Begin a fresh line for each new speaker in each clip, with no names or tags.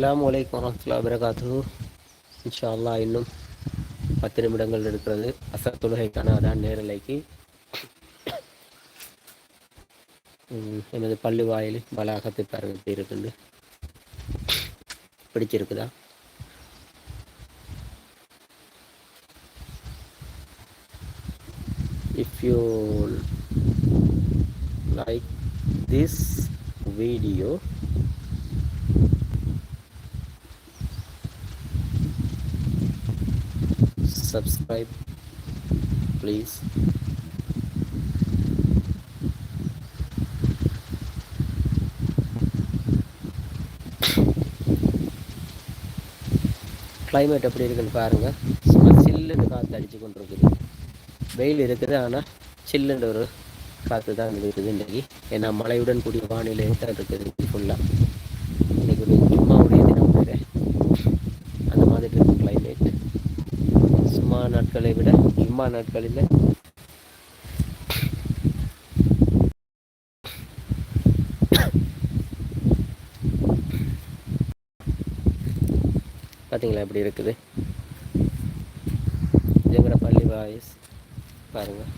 அஸ்லாம் வலைக்கம் வரமத்துல்லா வரகாத்து இன்ஷா அல்லா இன்னும் பத்து நிமிடங்கள் இருக்கிறது. அசர் தொழுகைக்கான அதான் நேரலைக்கு. எனது பள்ளி வாயில் வளாகத்தை பாருங்க இருக்குது பிடிச்சிருக்குதா? If you like this video subscribe please. Climate எப்படி இருக்குன்னு பாருங்கள் சும்மா சில்லுன்னு காற்று அடித்து கொண்டு இருக்குது வெயில் இருக்குது ஆனால் சில்லுன்ற ஒரு காற்று தான் இருக்குது இன்றைக்கி ஏன்னா மழையுடன் கூடிய வானிலை தான் இருக்குது ஃபுல்லாக இன்றைக்கி ஒரு சும்மா உடைய தினம் வேறு அந்த மாதிரி இருக்குது கிளைமேட் சும்மா நாட்களை விட சும்மா நாட்களில். பார்த்தீங்களா எப்படி இருக்குது? இதுங்கிற பள்ளி வாய்ஸ் பாருங்கள்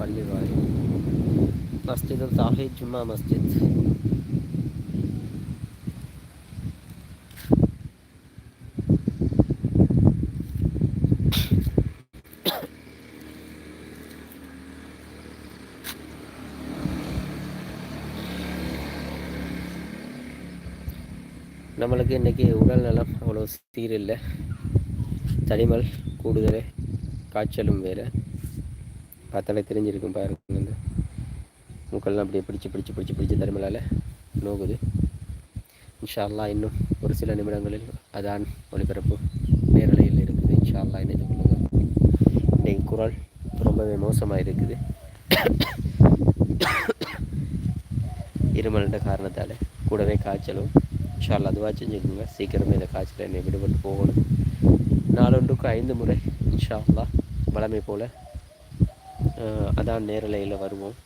பள்ளி வாய் மஸ்ஜித் தாஹி ஜும்மா மஸ்ஜித். நம்மளுக்கு இன்றைக்கி உடல் நலம் அவ்வளோ சீரில்லை. தனிமல் கூடுதல் காய்ச்சலும் வேறு. பார்த்தாலே தெரிஞ்சிருக்கும் பாருங்க. இந்த மூக்கெல்லாம் அப்படியே பிடிச்சி பிடிச்சி பிடிச்சி பிடிச்சி தனிமலால் நோகுது. இன்ஷால்லா இன்னும் ஒரு சில நிமிடங்களில் அதான் ஒளிபரப்பு நேரலையில் இருக்குது. இன்ஷால்லா இணைந்து கொள்ளுங்கள். இன்றைக்கு குரல் ரொம்பவே மோசமாக இருக்குது. இருமல்ன்ற காரணத்தால் கூடவே காய்ச்சலும் இன்ஷால்லா அதுவாக செஞ்சுக்கோங்க சீக்கிரமே இந்த காய்ச்சல் என்னை விடுபட்டு போகணும் நாலொன்றுக்கு ஐந்து முறை இன்ஷால்லா வளமை போல் அதான் நேரலையில் வருவோம்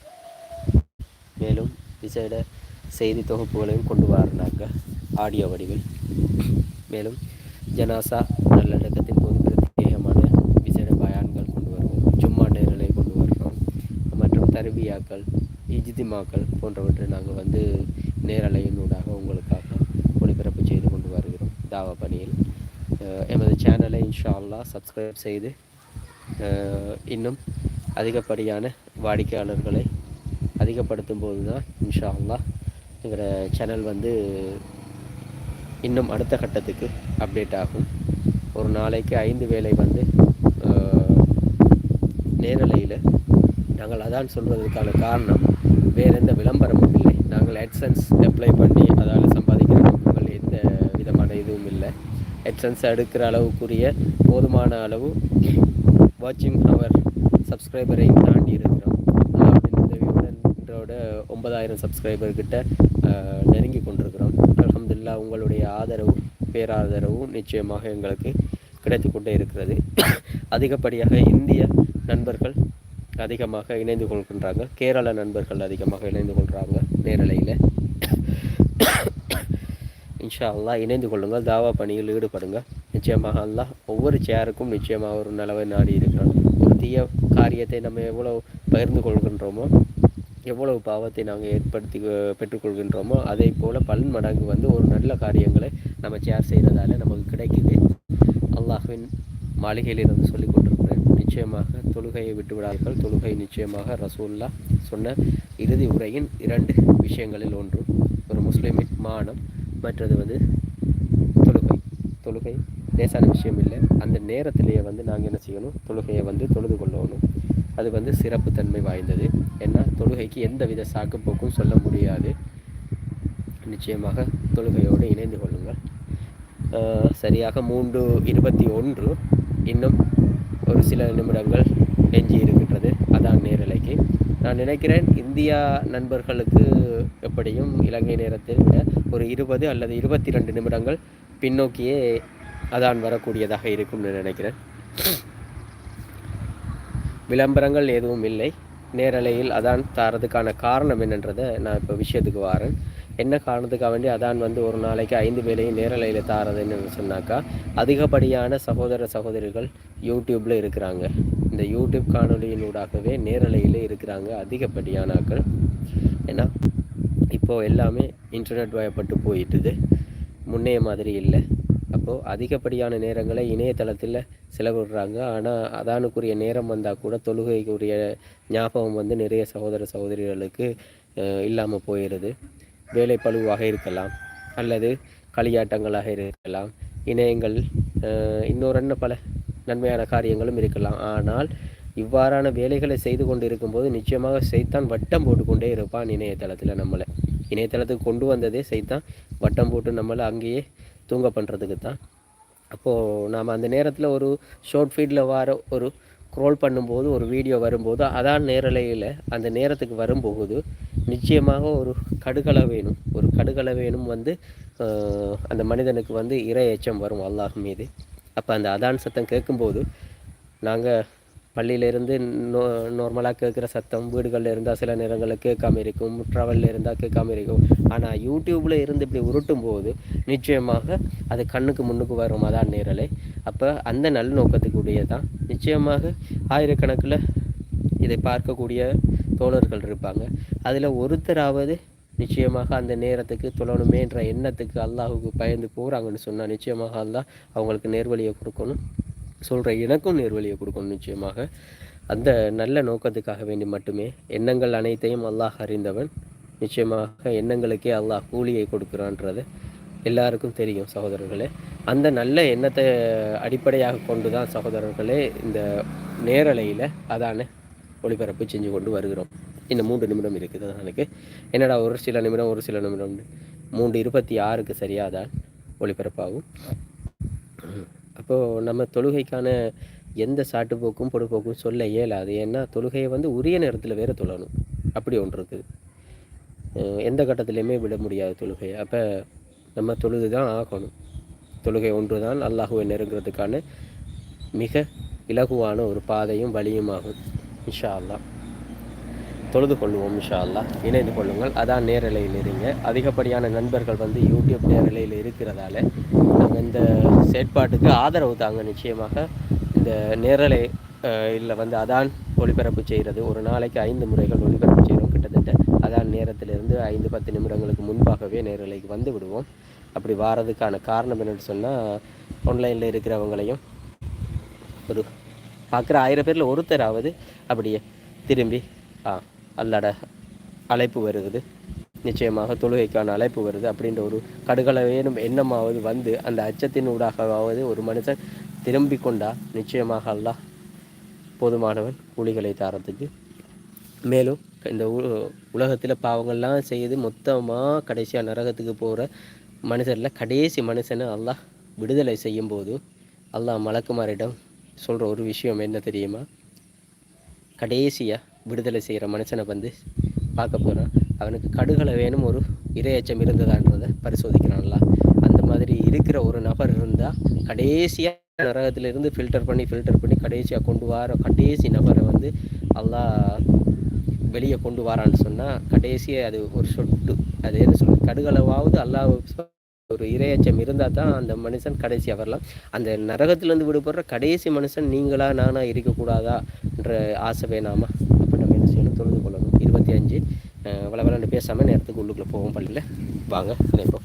மேலும் விசேட செய்தி தொகுப்புகளையும் கொண்டு வரணாங்க ஆடியோ வடிவில் மேலும் ஜனாசா நல்லடக்கத்தின் போது பிரத்யேகமான விசேட பயான்கள் கொண்டு வருவோம் ஜும்மா நேரலை கொண்டு வருகிறோம் மற்றும் தருவியாக்கள் இஜிதிமாக்கள் போன்றவற்றை நாங்கள் வந்து நேரலையினூடாக உங்களுக்காக ஒளிபரப்பு செய்து கொண்டு வருகிறோம் தாவா பணியில் எமது சேனலை இன்ஷா அல்லா சப்ஸ்கிரைப் செய்து இன்னும் அதிகப்படியான வாடிக்கையாளர்களை அதிகப்படுத்தும் போது தான் இன்ஷா அல்லா எங்களோட சேனல் வந்து இன்னும் அடுத்த கட்டத்துக்கு அப்டேட் ஆகும் ஒரு நாளைக்கு ஐந்து வேலை வந்து நேரலையில் நாங்கள் அதான் சொல்வதற்கான காரணம் வேறு எந்த விளம்பரமும் இல்லை நாங்கள் ஹெட்சன்ஸ் அப்ளை பண்ணி அதான் ஹெட்சன்ஸ் எடுக்கிற அளவுக்குரிய போதுமான அளவு வாட்சிங் அவர் சப்ஸ்கிரைபரை தாண்டி இருக்கிறோம். உதவியுடனோட ஒன்பதாயிரம் சப்ஸ்கிரைபர் கிட்ட நெருங்கி கொண்டிருக்கிறோம். அலமதுல்லா உங்களுடைய ஆதரவும் பேராதரவும் நிச்சயமாக எங்களுக்கு கிடைத்து கொண்டே இருக்கிறது. அதிகப்படியாக இந்திய நண்பர்கள் அதிகமாக இணைந்து கொள்கின்றாங்க. கேரள நண்பர்கள் அதிகமாக இணைந்து கொள்கிறாங்க நேரலையில். இன்ஷா அல்லா இணைந்து கொள்ளுங்கள் தாவா பணியில் ஈடுபடுங்கள். நிச்சயமாக அல்லா ஒவ்வொரு சேருக்கும் நிச்சயமாக ஒரு நலவை நாடி இருக்கிறான். ஒரு தீய காரியத்தை நம்ம எவ்வளோ பகிர்ந்து கொள்கின்றோமோ எவ்வளவு பாவத்தை நாங்கள் ஏற்படுத்தி பெற்றுக்கொள்கின்றோமோ அதே போல் பலன் மடங்கு வந்து ஒரு நல்ல காரியங்களை நம்ம சேர் செய்கிறதால நமக்கு கிடைக்குது. அல்லாஹின் மாளிகையில் இருந்து சொல்லிக் கொண்டிருக்கிறேன். நிச்சயமாக தொழுகையை விட்டுவிடார்கள் தொழுகை நிச்சயமாக ரசூல்லா சொன்ன இறுதி உரையின் இரண்டு விஷயங்களில் ஒன்று. ஒரு முஸ்லிமின் மானம் மற்றது வந்து தொழுகை. தொழுகை லேசான விஷயம் இல்லை. அந்த நேரத்திலேயே வந்து நாங்கள் என்ன செய்யணும்? தொழுகையை வந்து தொழுது கொள்ளணும். அது வந்து சிறப்பு தன்மை வாய்ந்தது. ஏன்னா தொழுகைக்கு எந்த வித சாக்குப்போக்கும் சொல்ல முடியாது. நிச்சயமாக தொழுகையோடு இணைந்து கொள்ளுங்கள். சரியாக மூன்று இருபத்தி ஒன்று. இன்னும் ஒரு சில நிமிடங்கள் எஞ்சி இருக்கின்றது. அதான் நேரலைக்கு. நான் நினைக்கிறேன் இந்தியா நண்பர்களுக்கு எப்படியும் இலங்கை நேரத்தில் ஒரு இருபது அல்லது இருபத்தி ரெண்டு நிமிடங்கள் பின்னோக்கியே அதான் வரக்கூடியதாக இருக்கும்னு நினைக்கிறேன். விளம்பரங்கள் எதுவும் இல்லை. நேரலையில் அதான் தரதுக்கான காரணம் என்னன்றதை நான் இப்போ விஷயத்துக்கு வரேன். என்ன காரணத்துக்காக வேண்டி அதான் வந்து ஒரு நாளைக்கு ஐந்து வேலையும் நேரலையில் தாரதுன்னு சொன்னாக்கா அதிகப்படியான சகோதர சகோதரிகள் யூடியூப்பில் இருக்கிறாங்க. இந்த யூடியூப் காணொலியினூடாகவே நேரலையில் இருக்கிறாங்க அதிகப்படியான ஆக்கள். ஏன்னா இப்போது எல்லாமே இன்டர்நெட் வயப்பட்டு போயிட்டுது. முன்னைய மாதிரி இல்லை. அப்போது அதிகப்படியான நேரங்களை இணையதளத்தில் செலவிடுறாங்க. ஆனால் அதானுக்குரிய நேரம் வந்தால் கூட தொழுகைக்குரிய ஞாபகம் வந்து நிறைய சகோதர சகோதரிகளுக்கு இல்லாமல் போயிடுது வேலை பழுவாக இருக்கலாம். அல்லது களியாட்டங்களாக இருக்கலாம். இணையங்கள் இன்னொரு என்ன பல நன்மையான காரியங்களும் இருக்கலாம். ஆனால் இவ்வாறான வேலைகளை செய்து கொண்டு இருக்கும்போது நிச்சயமாக செய்தான் வட்டம் போட்டுக்கொண்டே இருப்பான் இணையதளத்தில் நம்மளை. இணையதளத்துக்கு கொண்டு வந்ததே செய்தான் வட்டம் போட்டு நம்மளை அங்கேயே தூங்க பண்ணுறதுக்கு தான் அப்போது நாம் அந்த நேரத்தில் ஒரு ஷார்ட் ஃபீல்டில் வர ஒரு க்ரோல் பண்ணும்போது ஒரு வீடியோ வரும்போது அதான் நேரலையில் அந்த நேரத்துக்கு வரும்போது நிச்சயமாக ஒரு கடுகலை வேணும். ஒரு கடுகலை வேணும் வந்து அந்த மனிதனுக்கு வந்து இறை எச்சம் வரும் அல்லாஹ் மீது. அப்போ அந்த அதான் சத்தம் கேட்கும்போது நாங்கள் பள்ளியிலேருந்து நோ நார்மலாக கேட்குற சத்தம் வீடுகளில் இருந்தால் சில நேரங்களில் கேட்காம இருக்கும் ட்ராவலில் இருந்தால் கேட்காம இருக்கும். ஆனால் யூடியூப்பில் இருந்து இப்படி உருட்டும் போது நிச்சயமாக அது கண்ணுக்கு முன்னுக்கு வரும் அதான் நேரலை. அப்போ அந்த நல்ல நோக்கத்துக்குரிய தான் நிச்சயமாக ஆயிரக்கணக்கில் இதை பார்க்கக்கூடிய தோழர்கள் இருப்பாங்க. அதில் ஒருத்தராவது நிச்சயமாக அந்த நேரத்துக்கு தொழணுமேன்ற எண்ணத்துக்கு அல்லாஹுக்கு பயந்து போகிறாங்கன்னு சொன்னால் நிச்சயமாக அல்லாஹ் அவங்களுக்கு நேர்வழியை கொடுக்கணும். சொல்கிற எனக்கும் நேர்வழியை கொடுக்கணும் நிச்சயமாக. அந்த நல்ல நோக்கத்துக்காக வேண்டி மட்டுமே எண்ணங்கள் அனைத்தையும் அல்லாஹ் அறிந்தவன். நிச்சயமாக எண்ணங்களுக்கே அல்லாஹ் கூலியை கொடுக்குறான்றது எல்லாருக்கும் தெரியும் சகோதரர்களே. அந்த நல்ல எண்ணத்தை அடிப்படையாக கொண்டு தான் சகோதரர்களே இந்த நேரலையில் அதான ஒளிபரப்பு செஞ்சு கொண்டு வருகிறோம். இன்னும் மூன்று நிமிடம் இருக்குது எனக்கு. என்னடா ஒரு சில நிமிடம் ஒரு சில நிமிடம். மூன்று இருபத்தி ஆறுக்கு சரியாக தான் ஒளிபரப்பாகும். அப்போது நம்ம தொழுகைக்கான எந்த சாட்டுப்போக்கும் பொடுப்போக்கும் சொல்ல இயலாது. ஏன்னா தொழுகையை வந்து உரிய நேரத்தில் வேறு தொழணும். அப்படி ஒன்று இருக்குது. எந்த கட்டத்துலேயுமே விட முடியாது தொழுகையை. அப்போ நம்ம தொழுது தான் ஆகணும். தொழுகை ஒன்று தான் அல்லாஹுவை நெருங்குறதுக்கான மிக இலகுவான ஒரு பாதையும் வழியும் ஆகும் இன்ஷா அல்லா தொழுது கொள்வோம் இன்ஷா அல்லா இணைந்து கொள்ளுங்கள். அதான் நேரலையில் இருங்க. அதிகப்படியான நண்பர்கள் வந்து யூடியூப் நேரலையில் இருக்கிறதால நாங்கள் இந்த செயற்பாட்டுக்கு ஆதரவு தாங்க நிச்சயமாக இந்த நேரலை இல்லை வந்து அதான் ஒளிபரப்பு செய்கிறது. ஒரு நாளைக்கு ஐந்து முறைகள் ஒளிபரப்பு செய்கிறோம். கிட்டத்தட்ட அதான் நேரத்திலிருந்து ஐந்து பத்து நிமிடங்களுக்கு முன்பாகவே நேரலைக்கு வந்து விடுவோம். அப்படி வாரதுக்கான காரணம் என்னென்னு சொன்னால் ஆன்லைனில் இருக்கிறவங்களையும் ஒரு பார்க்குற ஆயிரம் பேரில் ஒருத்தராவது அப்படியே திரும்பி ஆ அல்லாட அழைப்பு வருகிறது. நிச்சயமாக தொழுகைக்கான அழைப்பு வருது. அப்படின்ற ஒரு கடுகளவேனும் எண்ணமாவது வந்து அந்த அச்சத்தின் ஊடாகவாவது ஒரு மனுஷன் திரும்பி கொண்டா நிச்சயமாக அல்லாஹ் போதுமானவன் கூலிகளை தாரத்துக்கு. மேலும் இந்த உலகத்தில் பாவங்கள்லாம் செய்து மொத்தமாக கடைசியாக நரகத்துக்கு போகிற மனுஷரில் கடைசி மனுஷனை அல்லாஹ் விடுதலை செய்யும்போது அல்லாஹ் மலக்குமாரிடம் சொல்கிற ஒரு விஷயம் என்ன தெரியுமா? கடைசியாக விடுதலை செய்கிற மனுஷனை வந்து பார்க்க போகிறான் அவனுக்கு கடுகளை வேணும் ஒரு இரையச்சம் இருந்ததான்றதை பரிசோதிக்கிறான்ல. அந்த மாதிரி இருக்கிற ஒரு நபர் இருந்தால் கடைசியாக நரகத்திலிருந்து ஃபில்டர் பண்ணி ஃபில்டர் பண்ணி கடைசியாக கொண்டு வர கடைசி நபரை வந்து அல்லா வெளியே கொண்டு வரான்னு சொன்னால் கடைசியாக அது ஒரு சொட்டு. அது என்ன சொல்றது கடுகளவாவது அல்லா ஒரு இரையச்சம் இருந்தால் தான் அந்த மனுஷன் கடைசியாக வரலாம். அந்த நரகத்திலேருந்து விடுபடுற கடைசி மனுஷன் நீங்களா நானாக இருக்கக்கூடாதா என்ற ஆசை வேணாமா நம்ம என்ன செய்யணும் தொழுது கொள்ளணும் இருபத்தி அஞ்சு வள வளன்னு பேசாமல் நேரத்துக்கு உள்ளுக்குள்ளே போவோம் பள்ளியில். வாங்க நினைப்போம்.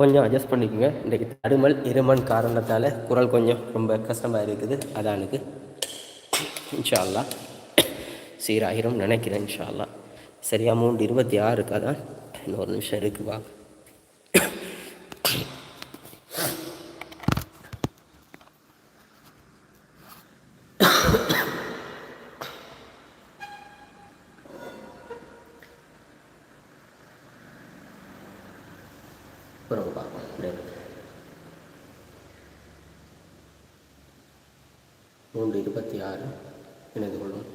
கொஞ்சம் அட்ஜஸ்ட் பண்ணிக்கோங்க. இன்றைக்கு தடுமல் இருமன் காரணத்தால் குரல் கொஞ்சம் ரொம்ப கஷ்டமாக இருக்குது. அதானுக்கு. இன்ஷால்லா சீராயிரம் நினைக்கிறேன் இன்ஷால்லா சரியா அமௌண்ட் இருபத்தி ஆறுக்கு அதான்? இன்னொரு நிமிஷம் இருக்குது வாங்க. மூன்று இருபத்தி ஆறு இணைந்து கொள்வோம்.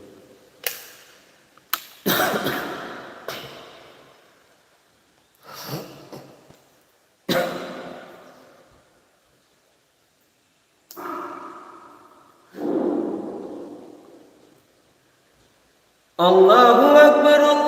الله أكبر الله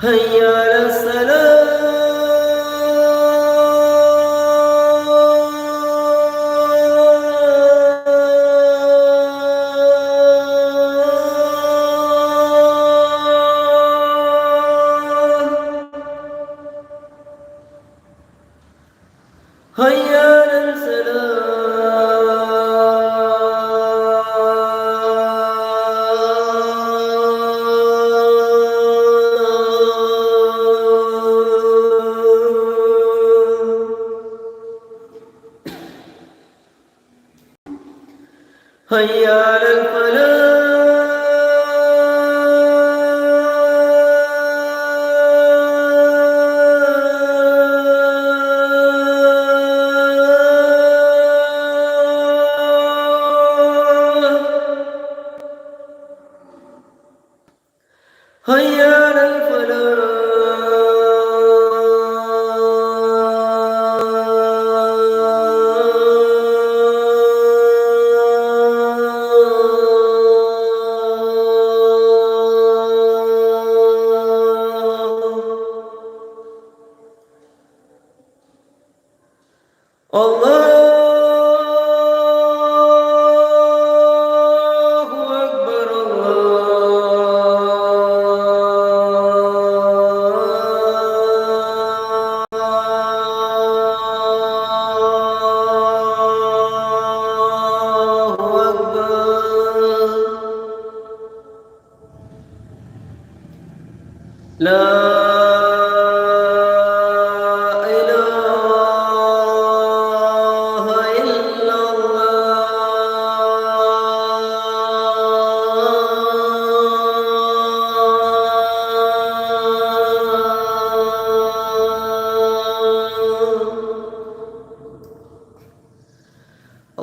哎呀 هيا على الفلاح هيا على الفلاح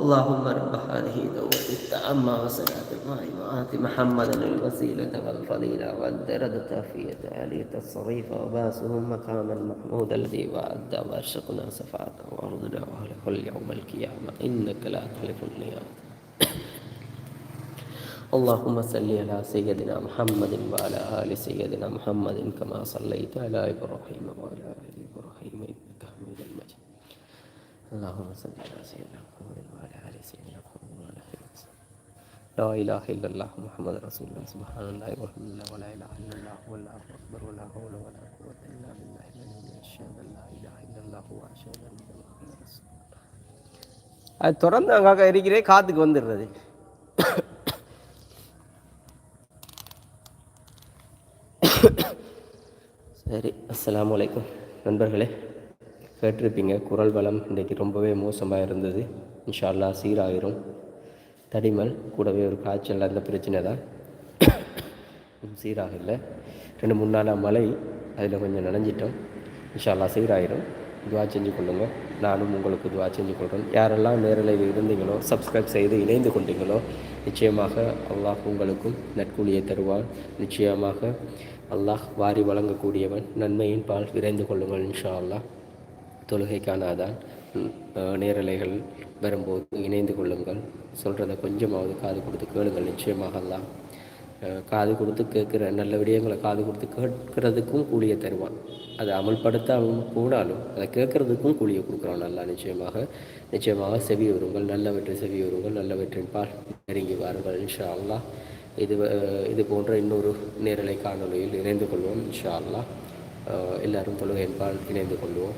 اللهم رب هذه دعوة التامة وصلاة القائمة آت محمدا الوسيلة والفضيلة والدرجة في آلية الصريف وباسه مقام المحمود الذي وعد وأشرقنا شفاعته وأرضنا وأهله اليوم القيامة. إنك لا تخلف الميعاد. اللهم صل على سيدنا محمد وعلى آل سيدنا محمد كما صليت على إبراهيم وعلى آل اللهم صل على سيدنا محمد وعلى ال سيدنا محمد وعلى اله وصحبه لا اله الا الله محمد رسول الله سبحان الله والحمد لله ولا اله الا الله والله اكبر ولا حول ولا قوه الا بالله العلي اشهد ان لا اله الا الله واشهد ان محمدا رسول الله அது தொடர்ந்து அங்கே இருக்கிறே காத்துக்கு வந்துடுறது சரி அஸ்ஸலாமு அலைக்கும் நண்பர்களே கேட்டிருப்பீங்க குரல் வளம் இன்றைக்கு ரொம்பவே மோசமாக இருந்தது. இன்ஷா சீராகிரும் சீராயிரும். தடிமல் கூடவே ஒரு காய்ச்சல் அந்த பிரச்சனை தான். சீராக இல்லை ரெண்டு மூணு நாளாக மழை அதில் கொஞ்சம் நனைஞ்சிட்டோம். இன்ஷா சீராகிரும் சீராயிரும். துவா செஞ்சு கொள்ளுங்கள் நானும் உங்களுக்கு துவா செஞ்சு கொள்கிறேன் யாரெல்லாம் நேரில் இருந்தீங்களோ சப்ஸ்கிரைப் செய்து இணைந்து கொண்டீங்களோ நிச்சயமாக அல்லாஹ் உங்களுக்கும் நற்கூலியை தருவான். நிச்சயமாக அல்லாஹ் வாரி வழங்கக்கூடியவன் நன்மையின் பால் விரைந்து கொள்ளுங்கள் இன்ஷா அல்லாஹ் தொழுகைக்கான அதான் நேரலைகள் வரும்போது இணைந்து கொள்ளுங்கள். சொல்கிறத கொஞ்சமாவது காது கொடுத்து கேளுங்கள் நிச்சயமாக தான் காது கொடுத்து கேட்குற நல்ல விடயங்களை காது கொடுத்து கேட்கறதுக்கும் கூலியை தருவான். அதை அமல்படுத்தாமல் போனாலும் அதை கேட்கறதுக்கும் கூலியை கொடுக்குறான் நல்லா நிச்சயமாக. நிச்சயமாக செவி வருங்கள் நல்லவற்றை செவி வருங்கள் நல்லவற்றின் பால் நெருங்கி வாருங்கள் இன்ஷா அல்லா இது இது போன்ற இன்னொரு நேரலை காணொலியில் இணைந்து கொள்வோம் இன்ஷா அல்லா எல்லாரும் தொழுகையின் பால் இணைந்து கொள்வோம்.